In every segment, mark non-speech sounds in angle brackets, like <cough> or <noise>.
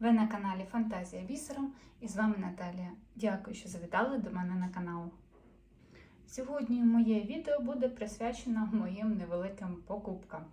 Ви на каналі Фантазія Бісером і з вами Наталія. Дякую, що завітали до мене на канал. Сьогодні моє відео буде присвячено моїм невеликим покупкам.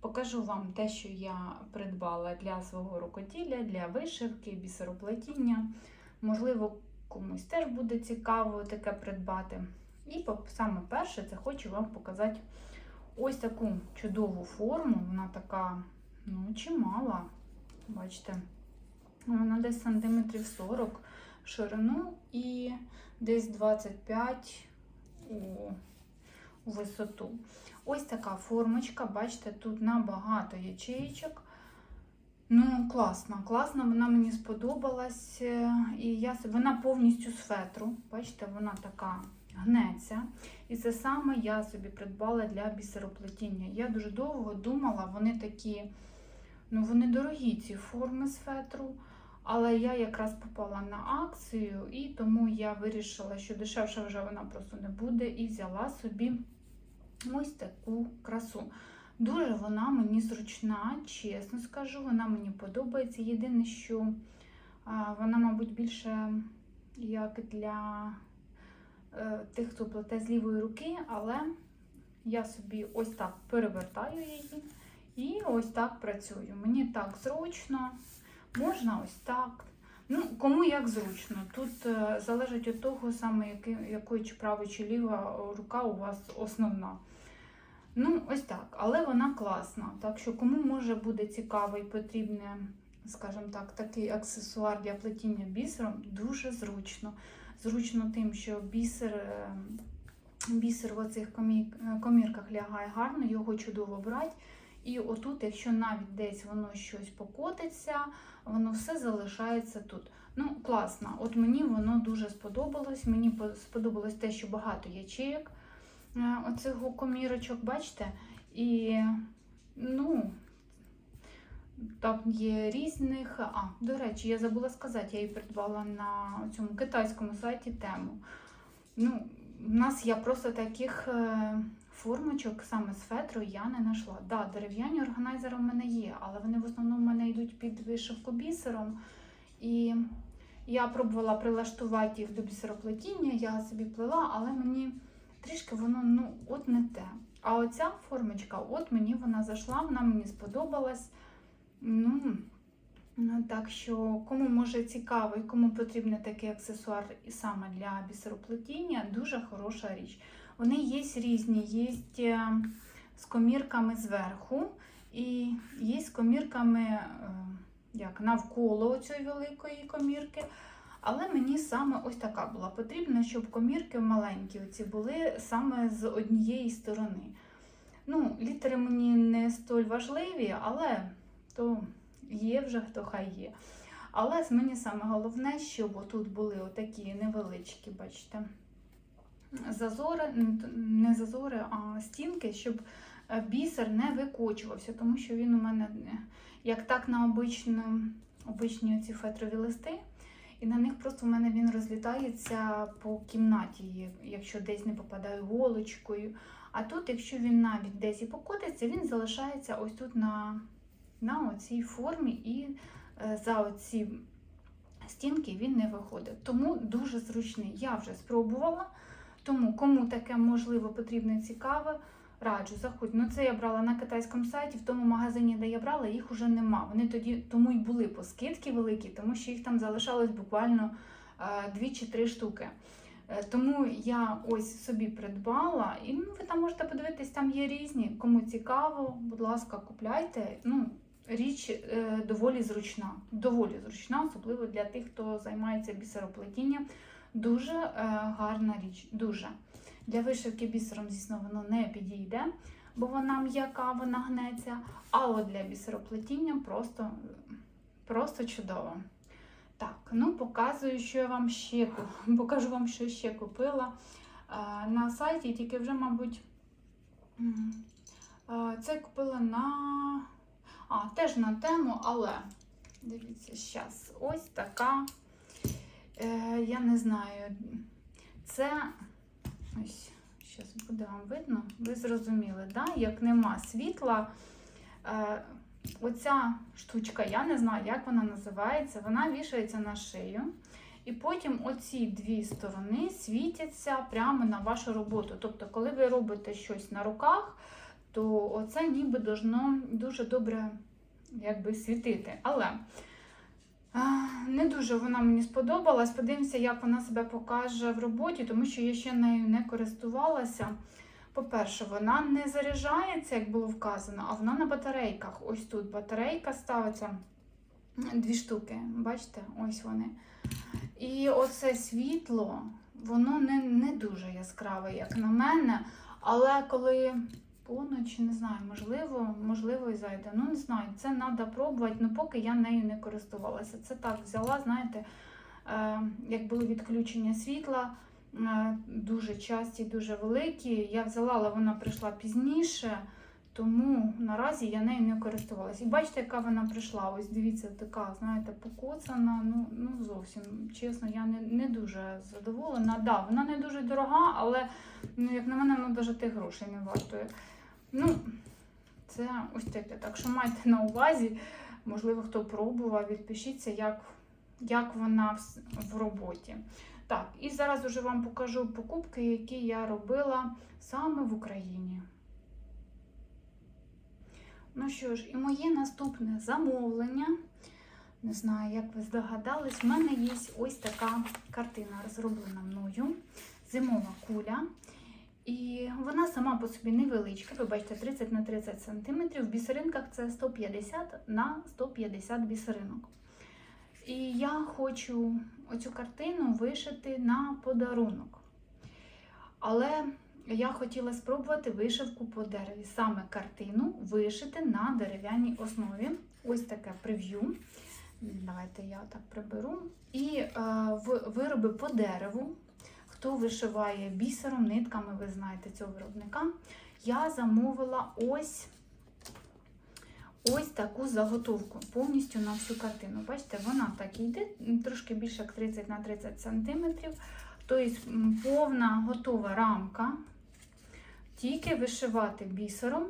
Покажу вам те, що я придбала для свого рукоділля, для вишивки, бісероплетіння. Можливо, комусь теж буде цікаво таке придбати. І саме перше, це хочу вам показати ось таку чудову форму. Вона така, ну, чимала. Бачите, вона десь сантиметрів 40 в ширину і десь 25 у, висоту. Ось така формочка, бачите, тут набагато ячеїчок. Ну, класна, класна, вона мені сподобалась. е, І я, вона повністю з фетру. Бачите, вона така гнеться. І це саме я собі придбала для бісероплетіння. Я дуже довго думала, вони такі, ну вони дорогі, ці форми з фетру. Але я якраз попала на акцію, і тому я вирішила, що дешевше вже вона просто не буде, і взяла собі ось таку красу. Дуже вона мені зручна, чесно скажу, вона мені подобається. Єдине, що вона, мабуть, більше як для е, тих, хто плете з лівої руки, але я собі ось так перевертаю її і ось так працюю. Мені так зручно, можна ось так. Ну, кому як зручно. Тут е, залежить від того, саме яки, якою чи права чи ліва рука у вас основна. Ну, ось так, але вона класна. Так що, кому може буде цікаво і потрібне, скажімо так, такий аксесуар для плетіння бісером, дуже зручно. Зручно тим, що бісер, е, бісер в оцих е, комірках лягає гарно, його чудово брати. І отут, якщо навіть десь воно щось покотиться, воно все залишається тут. Ну, класно. От мені воно дуже сподобалось. Мені сподобалось те, що багато ячеїк е, оцих комірочок, бачите? І, ну, там є різних. А, до речі, я забула сказати, я її придбала на цьому китайському сайті тему. Ну, у нас я просто таких е, формочок саме з фетру я не знайшла. Да, дерев'яні органайзери в мене є, але вони в основному в мене йдуть під вишивку бісером. І я пробувала прилаштувати їх до бісероплетіння, я собі плела, але мені трішки воно ну, от не те. А оця формочка, от мені вона зайшла, вона мені сподобалась. Ну, ну, так що, кому може цікаво і кому потрібен такий аксесуар саме для бісероплетіння, дуже хороша річ. Вони є різні, є е, з комірками зверху, і є з комірками е, як, навколо цієї великої комірки. Але мені саме ось така була потрібна, щоб комірки маленькі оці були саме з однієї сторони. Ну, літери мені не столь важливі, але то є вже хто хай є. Але мені саме головне, щоб тут були отакі невеличкі, бачите, зазори, не зазори, а стінки, щоб е, бісер не викочувався, тому що він у мене е, як так на обичну, обичні ці фетрові листи. І на них просто в мене він розлітається по кімнаті, якщо десь не попадаю голочкою. А тут, якщо він навіть десь і покотиться, він залишається ось тут на, на оцій формі, і е, за оці стінки він не виходить. Тому дуже зручний. Я вже спробувала. Тому кому таке можливо потрібно і цікаве, раджу, заходь. Ну це я брала на китайському сайті, в тому магазині, де я брала, їх уже нема. Вони тоді тому й були по скидки великі, тому що їх там залишалось буквально е, дві чи три штуки. Е, Тому я ось собі придбала, і ну, ви там можете подивитись, там є різні. Кому цікаво, будь ласка, купляйте. Ну, річ е, доволі зручна, доволі зручна, особливо для тих, хто займається бісероплетінням. Дуже е, гарна річ, дуже. Для вишивки бісером, звісно, воно не підійде, бо вона м'яка, вона гнеться. А от для бісероплетіння просто, просто чудово. Так, ну показую, що я вам ще <laughs> покажу вам, що ще купила е, на сайті, тільки вже, мабуть, е, це купила на. А, теж на тему, але дивіться, зараз ось така. Е, я не знаю, це ось, зараз буде вам видно, ви зрозуміли, да? як нема світла, е, оця штучка, я не знаю, як вона називається, вона вішається на шию. І потім оці дві сторони світяться прямо на вашу роботу. Тобто, коли ви робите щось на руках, то оце ніби должно дуже добре якби, світити. Але не дуже вона мені сподобалась. Подивимося, як вона себе покаже в роботі, тому що я ще нею не користувалася. По-перше, вона не заряджається, як було вказано, а вона на батарейках. Ось тут батарейка ставиться дві штуки. Бачите, ось вони. І оце світло, воно не, не дуже яскраве, як на мене. Але коли поночі, не знаю, можливо, можливо, і зайде. Ну, не знаю, це треба пробувати, але поки я нею не користувалася. Це так взяла, знаєте, е, як були відключення світла, е, дуже часті, дуже великі. Я взяла, але вона прийшла пізніше. Тому наразі я нею не користувалася. І бачите, яка вона прийшла. Ось дивіться, така, знаєте, покоцана. Ну, ну зовсім чесно, я не, не дуже задоволена. Да, вона не дуже дорога, але ну, як на мене, вона навіть тих грошей не вартує. Ну, це ось таке. Так що майте на увазі, можливо, хто пробував, відпишіться, як, як вона в, в роботі. Так, і зараз уже вам покажу покупки, які я робила саме в Україні. Ну що ж, і моє наступне замовлення. Не знаю, як ви здогадались, в мене є ось така картина, розроблена мною. Зимова куля. І вона сама по собі невеличка. Ви бачите, 30 на 30 см. В бісеринках це 150 на 150 бісеринок. І я хочу оцю картину вишити на подарунок. Але я хотіла спробувати вишивку по дереві. Саме картину вишити на дерев'яній основі. Ось таке прев'ю. Давайте я так приберу. І е, вироби по дереву. Хто вишиває бісером, нитками, ви знаєте цього виробника. Я замовила ось ось таку заготовку повністю на всю картину. Бачите, вона так йде, трошки більше як 30 на 30 см. Тобто повна готова рамка. Тільки вишивати бісером.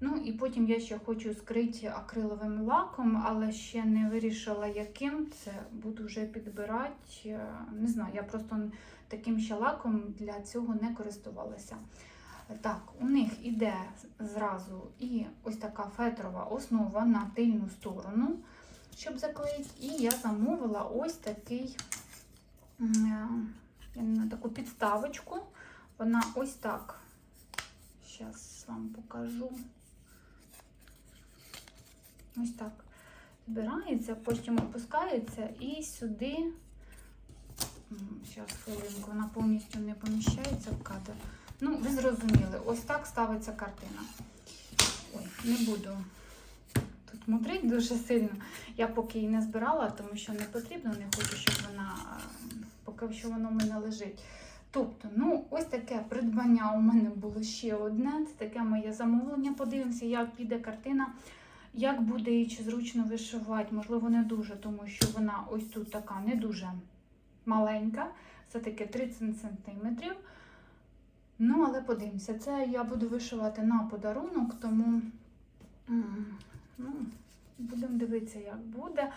Ну і потім я ще хочу скрити акриловим лаком, але ще не вирішила, яким це буду вже підбирати. Не знаю, я просто таким ще лаком для цього не користувалася. Так, у них іде зразу і ось така фетрова основа на тильну сторону, щоб заклеїти. І я замовила ось такий таку підставочку. Вона ось так. Зараз вам покажу. Ось так збирається, потім опускається і сюди, зараз хвилинку, вона повністю не поміщається в кадр. Ну, ви зрозуміли, ось так ставиться картина. Ой, не буду тут мудрить дуже сильно. Я поки її не збирала, тому що не потрібно, не хочу, щоб вона, поки що воно в мене лежить. Тобто, ну, ось таке придбання у мене було ще одне. Це таке моє замовлення. Подивимося, як піде картина. Як буде її чи зручно вишивати, можливо, не дуже, тому що вона ось тут така не дуже маленька, це таке 30 см. Ну, але подивимося, це я буду вишивати на подарунок, тому ну, будемо дивитися, як буде.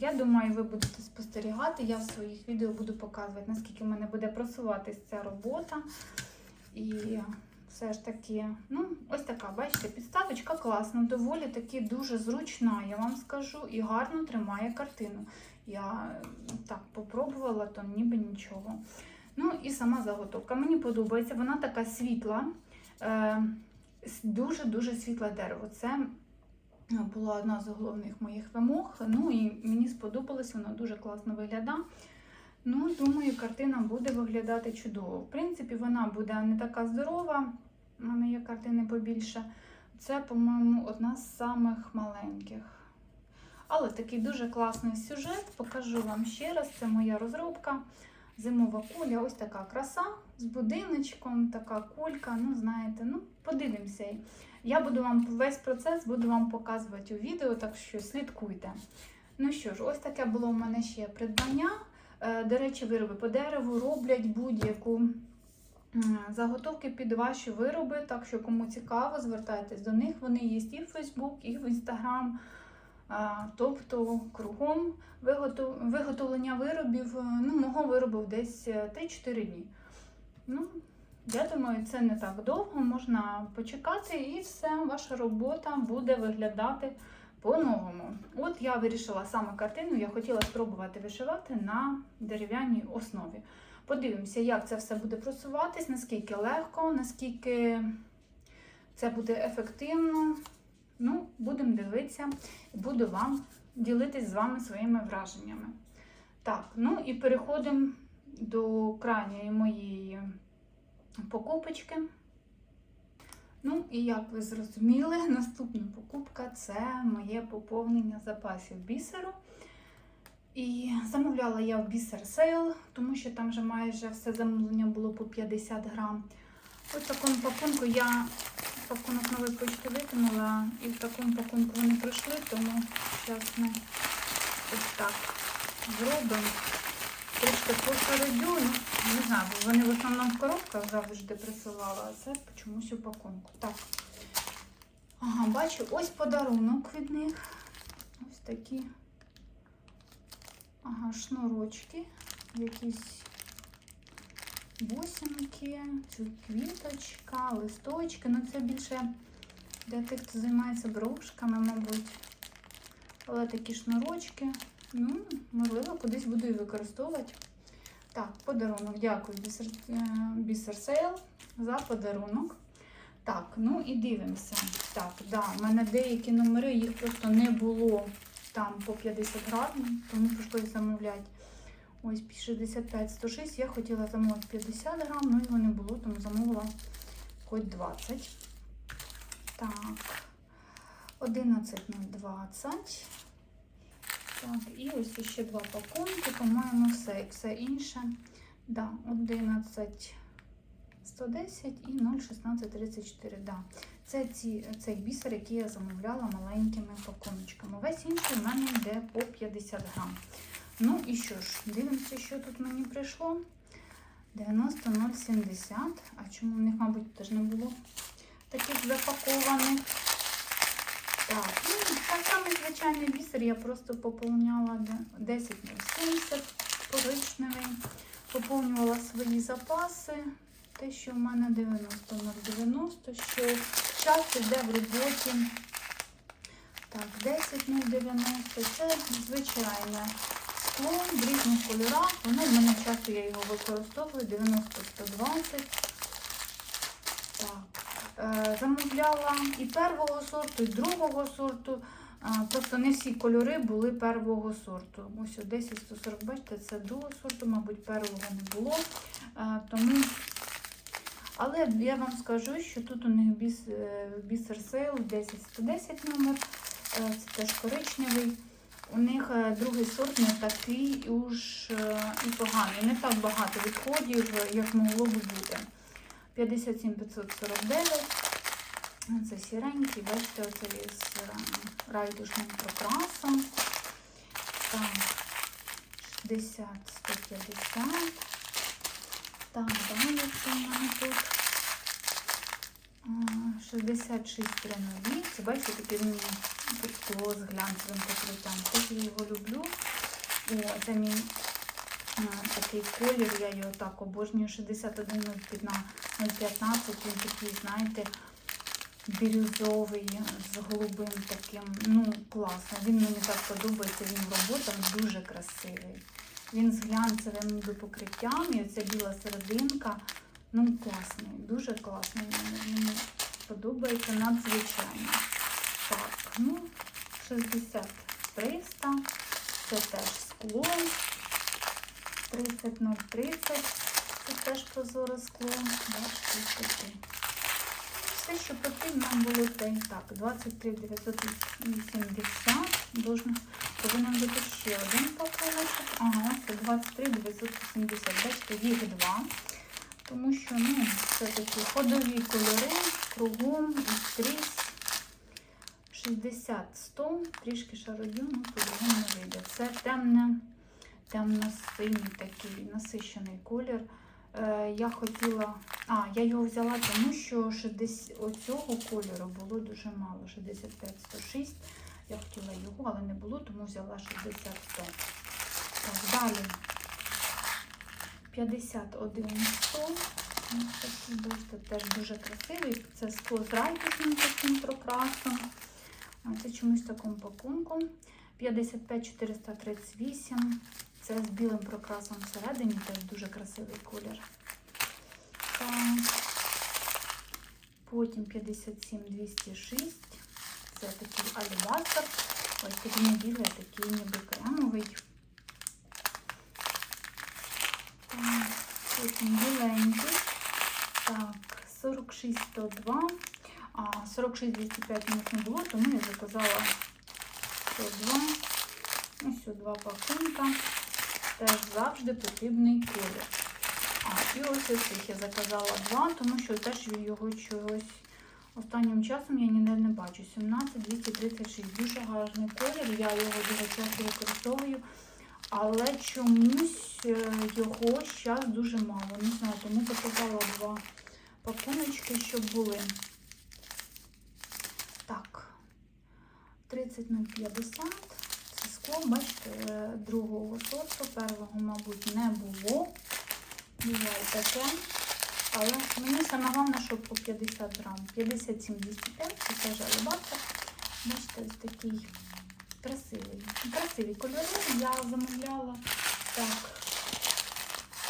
Я думаю, ви будете спостерігати. Я в своїх відео буду показувати, наскільки в мене буде просуватись ця робота. І все ж таки, ну, ось така, бачите, підставочка класна, доволі таки дуже зручна, я вам скажу, і гарно тримає картину. Я так попробувала, то ніби нічого. Ну і сама заготовка. Мені подобається, вона така світла, дуже-дуже світле дерево. Це була одна з головних моїх вимог. Ну і мені сподобалось, воно дуже класно виглядає. Ну, думаю, картина буде виглядати чудово. В принципі, вона буде не така здорова. У мене є картини побільше. Це, по-моєму, одна з самих маленьких. Але такий дуже класний сюжет. Покажу вам ще раз. Це моя розробка. Зимова куля, ось така краса з будиночком, така кулька. Ну, знаєте, ну, подивимося. Я буду вам весь процес буду вам показувати у відео, так що слідкуйте. Ну що ж, ось таке було у мене ще придбання. До речі, вироби по дереву роблять будь-яку заготовки під ваші вироби. Так що, кому цікаво, звертайтесь до них. Вони є і в Facebook, і в Instagram. Тобто кругом виготовлення виробів, е, ну, мого виробу десь е, 3-4 дні. Ну, я думаю, це не так довго, можна почекати, і все, ваша робота буде виглядати по-новому. От я вирішила саме картину, я хотіла спробувати вишивати на дерев'яній основі. Подивимося, як це все буде просуватись, наскільки легко, наскільки це буде ефективно. Ну, будемо дивитися буду вам ділитись з вами своїми враженнями. Так, ну і переходимо до крайньої моєї покупочки. Ну, і як ви зрозуміли, <laughs> наступна покупка це моє поповнення запасів бісеру. І замовляла я в бісер сейл, тому що там вже майже все замовлення було по 50 грам. Ось в такому пакунку я пакунок нової почти викинула, і в такому пакунку вони прийшли, тому зараз ми ось так зробимо. Трішки посередю, ну, не знаю, вони в основному в коробках завжди присилали, а це чомусь у пакунку. Так. Ага, бачу, ось подарунок від них. Ось такі ага, шнурочки, якісь бусинки, квіточка, листочки. Ну це більше для тих, хто займається брошками, мабуть. Але такі шнурочки. Ну, можливо, кудись буду і використовувати. Так, подарунок. Дякую, е, бісер Сейл, за подарунок. Так, ну і дивимося. Так, да, в мене деякі номери, їх просто не було там по 50 гривень, тому прийшлося замовляти. Ось 65-106. Я хотіла замовити 50 грам, ну його не було, тому замовила хоч 20. Так, 11,020. Так, і ось ще два пакунки, по-моєму, все, все інше. Да, 11 110 і 0,1634. Да. Це ці, цей бісер, який я замовляла маленькими пакуночками. Весь інший в мене йде по 50 грам. Ну і що ж, дивимося, що тут мені прийшло. 90,070. А чому в них, мабуть, теж не було таких запакованих? Так, ну, так самий звичайний бісер, я просто поповняла 10,070 коричневий, поповнювала свої запаси. Те, що в мене 90,090, що час іде в роботі. Так, 10,090, це звичайне скло в різних кольорах. Воно в мене часто я його використовую, 90-120. Так. Е, Замовляла і первого сорту, і другого сорту. Просто не всі кольори були первого сорту. Ось 10-140, бачите, це другого сорту, мабуть, первого не було. Е, Тому... Але я вам скажу, що тут у них біс, е, бісер сейл 10-110 номер, Е, це теж коричневий. У них е, другий сорт не такий уж і поганий. Не так багато відходів, як могло б бути. 57 549. Це сіренький, бачите, оце з райдушним прокрасом. Так, 60, 150. Так, далі це в мене тут. 66 302. Це бачите, таке м, скло з глянцевим покриттям. Теж я його люблю. О, це мій такий колір, я його так обожнюю. 61 015, він такий, знаєте, бірюзовий з голубим таким. Ну, класно. Він мені так подобається, він в роботах дуже красивий. Він з глянцевим покриттям, і оця біла серединка. Ну, класний, дуже класний. Мені подобається надзвичайно. Так, ну, 60 300. Це теж скло. 30,030. Це теж прозоре скло. Бачите. Все, що потрібно було, це так. 23 980. Должно, повинен бути ще один пакуночок. Ага, це 23 980. Бачите, їх два. Тому що, ну, це такі ходові кольори, кругом і скрізь. 60-100, трішки шародю, ну, по-другому не вийде. Це темне, темно-синій такий насищений колір. Е, я хотіла. А, я його взяла, тому що 60... оцього кольору було дуже мало. 65-106. Я хотіла його, але не було, тому взяла 60-100. Так, далі 51 100. Ось такий бачите, теж дуже красивий. Це скло з райдусним таким прокрасом. Це чомусь в такому пакунку. 55 438. Це з білим прокрасом всередині, теж дуже красивий колір. Потім 57 206. Це такий алібастер. Ось такий не білий, такий ніби кремовий. Потім біленький. Так, 46 102. А 46 205 у нас не було, тому я заказала 102. Ось два пакунка. Теж завжди потрібний колір. А, і ось цих я заказала два, тому що теж його чогось останнім часом я ніде не бачу. 17 236. Дуже гарний колір. Я його дуже часто використовую. Але чомусь е, його зараз дуже мало. Не знаю, тому заказала два пакуночки, щоб були. Так, 30 на 50. Бачите, е, другого сорту, першого, мабуть, не було. Буває таке. Але мені саме головне, щоб по 50 грам. 57 205, це теж алебастер. Бачите, такий красивий. Красиві кольори я замовляла. Так.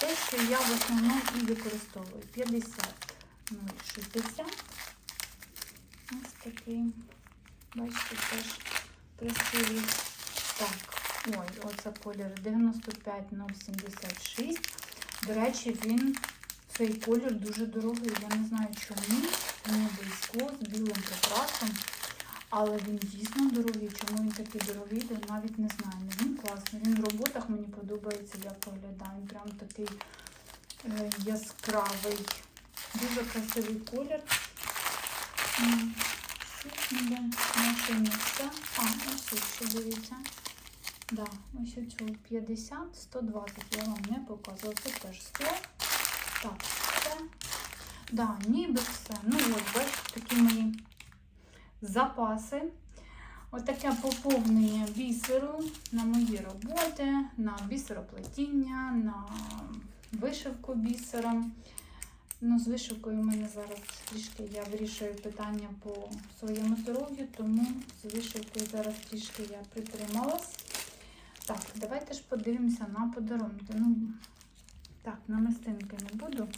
Те, що я в основному і використовую. 50 060. Ось такий. Бачите, теж красивий. Так, ой, оце колір 95076. До речі, він, цей колір дуже дорогий. Я не знаю чому. І скло з білим прикрасом. Але він дійсно дорогий. Чому він такий дорогий, то навіть не знаю. Він класний. Він в роботах мені подобається, виглядає. Він прям такий е, яскравий. Дуже красивий колір. Щось ніде наше місце. А, ось ще дивіться. Да, ось цього 50, 120 я вам не показувала. Це теж скло. Так, все. Да, ніби все. Ну от, бачите, такі мої запаси. Отаке поповнення бісеру на мої роботи, на бісероплетіння, на вишивку бісером. Ну, з вишивкою в мене зараз трішки я вирішую питання по своєму здоров'ю, тому з вишивкою зараз трішки я притрималась. Так, давайте ж подивимося на подарунки. Ну, так, на мистинки не буду.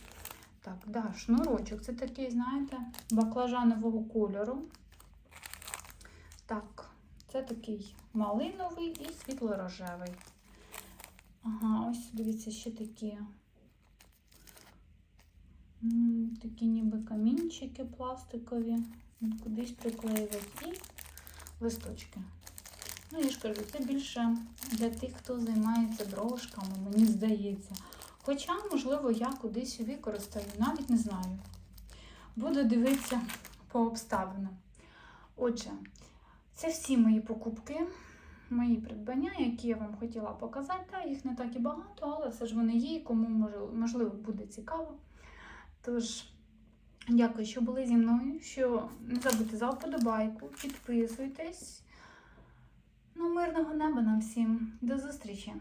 Так, да, шнурочок. Це такий, знаєте, баклажанового кольору. Так, це такий малиновий і світло-рожевий. Ага, ось дивіться, ще такі. Такі ніби камінчики пластикові. Кудись приклеювати і листочки. Ну, я ж кажу, це більше для тих, хто займається брошками, мені здається. Хоча, можливо, я кудись використаю, навіть не знаю. Буду дивитися по обставинам. Отже, це всі мої покупки, мої придбання, які я вам хотіла показати. Та, їх не так і багато, але все ж вони є, кому можливо буде цікаво. Тож, дякую, що були зі мною. Що не забудьте за вподобайку, підписуйтесь. Ну, мирного неба нам всім. До зустрічі!